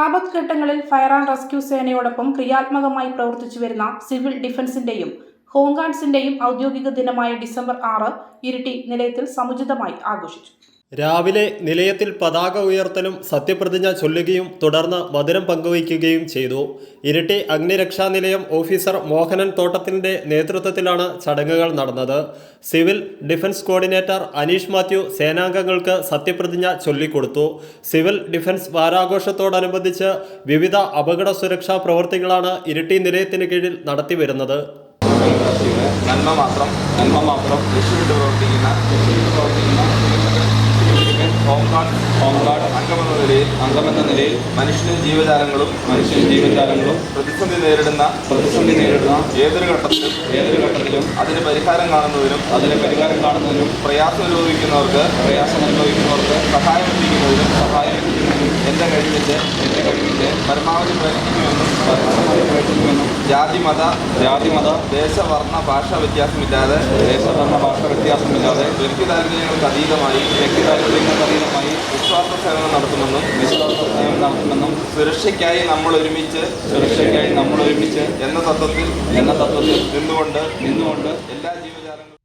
ആപത്ത് ഘട്ടങ്ങളിൽ fire and rescue സേനയോടൊപ്പം ക്രിയാത്മകമായി പ്രവർത്തിച്ചു വരുന്ന സിവിൽ ഡിഫൻസിന്റെയും ഹോംഗാർഡ്സിന്റെയും ഔദ്യോഗിക ദിനമായ ഡിസംബർ ആറ് ഇരിട്ടി നിലയത്തിൽ സമുചിതമായി ആഘോഷിച്ചു. രാവിലെ നിലയത്തിൽ പതാക ഉയർത്തലും സത്യപ്രതിജ്ഞ ചൊല്ലുകയും തുടർന്ന് മധുരം പങ്കുവയ്ക്കുകയും ചെയ്തു. ഇരട്ടി അഗ്നിരക്ഷാ നിലയം ഓഫീസർ മോഹനൻ തോട്ടത്തിന്റെ നേതൃത്വത്തിലാണ് ചടങ്ങുകൾ നടന്നത്. Civil defence coordinator Aneesh Mathew സേനാംഗങ്ങൾക്ക് സത്യപ്രതിജ്ഞ ചൊല്ലിക്കൊടുത്തു. സിവിൽ ഡിഫൻസ് വാരാഘോഷത്തോടനുബന്ധിച്ച് വിവിധ അപകട സുരക്ഷാ പ്രവൃത്തികളാണ് ഇരട്ടി നിലയത്തിന് കീഴിൽ നടത്തിവരുന്നത്. നന്മ മാത്രം നന്മ മാത്രം പ്രവർത്തിക്കുന്ന പ്രവർത്തിക്കുന്ന നിലയിൽ അംഗമെന്ന നിലയിൽ മനുഷ്യനും ജീവജാലങ്ങളും മനുഷ്യ ജീവജാലങ്ങളും പ്രതിസന്ധി നേരിടുന്ന പ്രതിസന്ധി നേരിടുന്ന ഏതൊരു ഘട്ടത്തിലും ഏതൊരു ഘട്ടത്തിലും അതിന് പരിഹാരം കാണുന്നതിനും അതിന് പരിഹാരം കാണുന്നതിനും പ്രയാസം അനുഭവിക്കുന്നവർക്ക് പ്രയാസം അനുഭവിക്കുന്നവർക്ക് സഹായം എത്തിക്കുന്നതിനും സഹായം എത്തിക്കുന്നതിനും എന്റെ കഴിവിന്റെ എന്റെ കഴിവിന്റെ പരമാവധി പ്രയത്നിക്കുമെന്നും പരമാവധി പ്രയത്നിക്കുമെന്നും ജാതി മത ജാതി മത ദേശവർണ ഭാഷ വ്യത്യാസമില്ലാതെ ദേശവർണ ഭാഷ വ്യത്യാസമില്ലാതെ വ്യക്തി താല്പര്യങ്ങൾക്ക് അതീതമായി വ്യക്തി താല്പര്യങ്ങൾക്ക് അതീതമായി വിശ്വാസ സേവനം നടത്തുമെന്നും വിശ്വാസ സേവനം നടത്തുമെന്നും സുരക്ഷയ്ക്കായി നമ്മൾ ഒരുമിച്ച് സുരക്ഷയ്ക്കായി നമ്മൾ ഒരുമിച്ച് എന്ന തത്വത്തിൽ എന്ന തത്വത്തിൽ നിന്നുകൊണ്ട് നിന്നുകൊണ്ട് എല്ലാ ജീവജാലങ്ങളും